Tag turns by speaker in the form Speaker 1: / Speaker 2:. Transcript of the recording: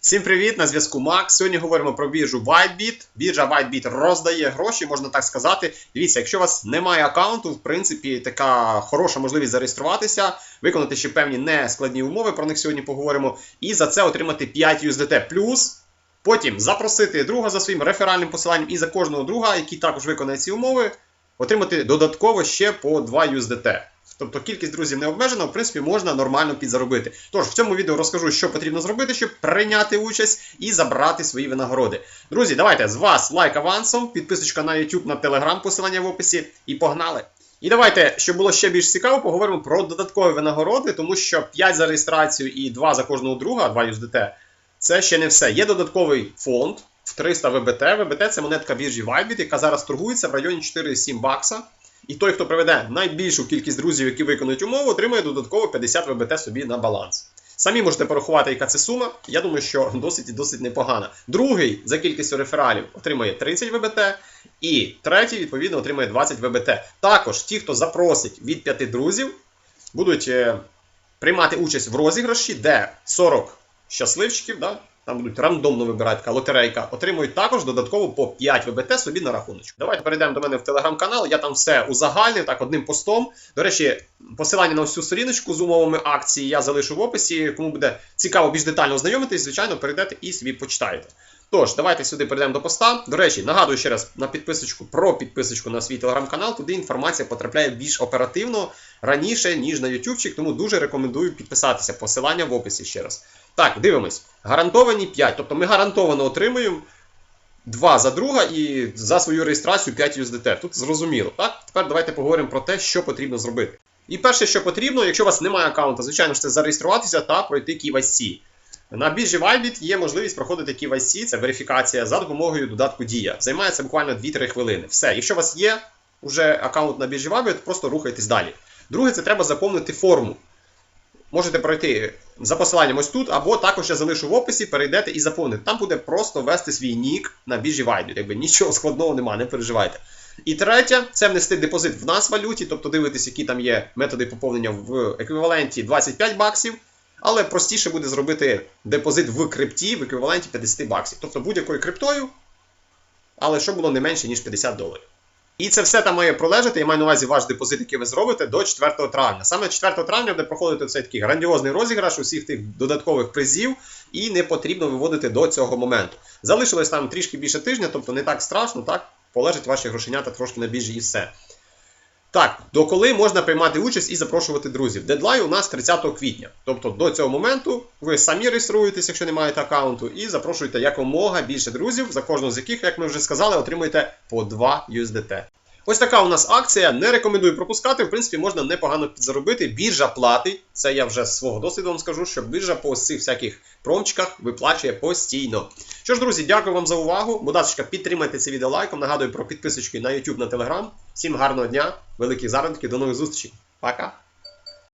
Speaker 1: Всім привіт! На зв'язку Макс. Сьогодні говоримо про біржу WhiteBit. Біржа WhiteBit роздає гроші, можна так сказати. Дивіться, якщо у вас немає аккаунту, в принципі, така хороша можливість зареєструватися, виконати ще певні нескладні умови, про них сьогодні поговоримо, і за це отримати 5 USDT. Плюс потім запросити друга за своїм реферальним посиланням і за кожного друга, який також виконає ці умови, отримати додатково ще по 2 USDT. Тобто кількість друзів не обмежена, в принципі, можна нормально підзаробити. Тож в цьому відео розкажу, що потрібно зробити, щоб прийняти участь і забрати свої винагороди. Друзі, давайте з вас лайк авансом, підписочка на YouTube, на Telegram, посилання в описі, і погнали! І давайте, щоб було ще більш цікаво, поговоримо про додаткові винагороди, тому що 5 за реєстрацію і 2 за кожного друга, 2 USDT, це ще не все. Є додатковий фонд в 300 ВБТ. ВБТ це монетка біржі Vybit, яка зараз торгується в районі 4,7 бакса. І той, хто приведе найбільшу кількість друзів, які виконують умову, отримує додатково 50 ВБТ собі на баланс. Самі можете порахувати, яка це сума. Я думаю, що досить і досить непогана. Другий за кількістю рефералів отримує 30 ВБТ, і третій, відповідно, отримує 20 ВБТ. Також ті, хто запросить від 5 друзів, будуть е, приймати участь в розіграші, де 40 щасливчиків, да, там будуть рандомно вибирати така лотерейка, отримують також додатково по 5 ВБТ собі на рахуночку. Давайте перейдемо до мене в телеграм-канал. Я там все узагальнив так одним постом. До речі, посилання на всю сторіночку з умовами акції я залишу в описі. Кому буде цікаво більш детально ознайомитись, звичайно, перейдете і собі почитаєте. Тож, давайте сюди перейдемо до поста. До речі, нагадую ще раз на підписочку про підписочку на свій телеграм-канал. Туди інформація потрапляє більш оперативно раніше, ніж на ютубчик, тому дуже рекомендую підписатися. Посилання в описі ще раз. Так, дивимось. Гарантовані 5. Тобто ми гарантовано отримуємо 2 за друга і за свою реєстрацію 5 USDT. Тут зрозуміло. Так? Тепер давайте поговоримо про те, що потрібно зробити. І перше, що потрібно, якщо у вас немає аккаунта, звичайно ж це зареєструватися та пройти KYC. На біржі Vybit є можливість проходити KYC, це верифікація за допомогою додатку Дія. Займається буквально 2-3 хвилини. Все, якщо у вас є вже аккаунт на біржі Vybit, просто рухайтесь далі. Друге, це треба заповнити форму. Можете пройти за посиланням ось тут, або також я залишу в описі, перейдете і заповните. Там буде просто ввести свій нік на біржі Vybit. Якби нічого складного немає, не переживайте. І третє, це внести депозит в нас валюті, тобто дивитись, які там є методи поповнення в еквіваленті 25 баксів. Але простіше буде зробити депозит в крипті в еквіваленті 50 баксів. Тобто будь-якою криптою, але щоб було не менше, ніж 50 доларів. І це все там має пролежати. Я маю на увазі ваш депозит, який ви зробите до 4 травня. Саме 4 травня буде проходити цей такий грандіозний розіграш усіх тих додаткових призів, і не потрібно виводити до цього моменту. Залишилось там трішки більше тижня, тобто не так страшно, так? Полежать ваші грошенята трошки на біржі і все. Так, до коли можна приймати участь і запрошувати друзів? Дедлайн у нас 30 квітня. Тобто до цього моменту ви самі реєструєтесь, якщо не маєте аккаунту, і запрошуєте якомога більше друзів, за кожного з яких, як ми вже сказали, отримуєте по 2 USDT. Ось така у нас акція. Не рекомендую пропускати. В принципі, можна непогано підзаробити. Біржа платить. Це я вже з свого досвіду вам скажу, що біржа по цих всяких промчиках виплачує постійно. Що ж, друзі, дякую вам за увагу. Будь підтримайте це відео лайком. Нагадую про підписочки на YouTube, на Telegram. Всім гарного дня, великих заробітків, до нових зустрічей. Пока!